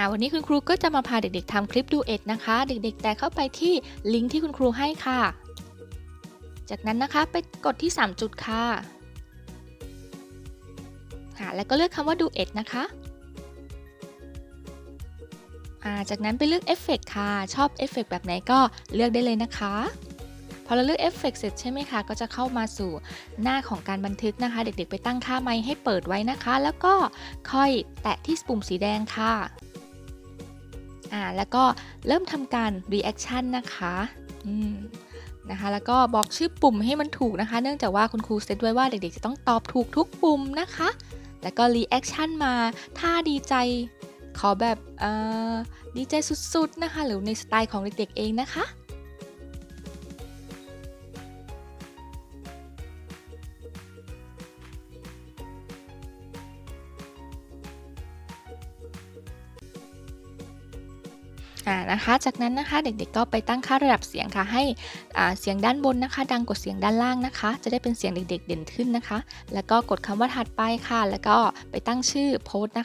อ่าวันนี้คุณครูก็จะมาพาเด็กๆทำคลิปดูเอ็ดนะคะ เด็กๆ แต่เข้าไปที่ลิงก์ที่คุณครูให้ค่ะ จากนั้นนะคะไปกดที่ 3 จุดค่ะค่ะแล้วก็เลือกคำว่าดูเอ็ดนะคะอ่าจากนั้นไปเลือกเอฟเฟกค่ะ ชอบเอฟเฟกแบบไหนก็เลือกได้เลยนะคะ พอเราเลือกเอฟเฟกเสร็จใช่ไหมคะ ก็จะเข้ามาสู่หน้าของการบันทึกนะคะ เด็กๆ ไปตั้งค่าไมค์ให้เปิดไว้นะคะ แล้วก็ค่อยแตะที่ปุ่มสีแดงค่ะ อ่าแล้วก็เริ่มทำการ reaction นะคะอืมนะคะแล้วก็บอกชื่อปุ่มให้มันถูกนะคะ เนื่องจากว่าคุณครูเซตไว้ว่าเด็กๆ จะต้องตอบถูกทุกปุ่มนะคะ แล้วก็ reaction มาถ้าดีใจ ขอแบบเออดีใจสุดๆนะคะ หรือในสไตล์ของเด็กๆเองนะคะ อ่านะคะ จากนั้นนะคะเด็กๆก็ไปตั้งค่าระดับเสียงค่ะ ให้อ่าเสียงด้านบนนะคะ ดังกว่าเสียงด้านล่างนะคะ จะได้เป็นเสียงเด็กๆเด่นขึ้นนะคะ แล้วก็กดคำว่าถัดไปค่ะ แล้วก็ไปตั้งชื่อโพสต์นะคะ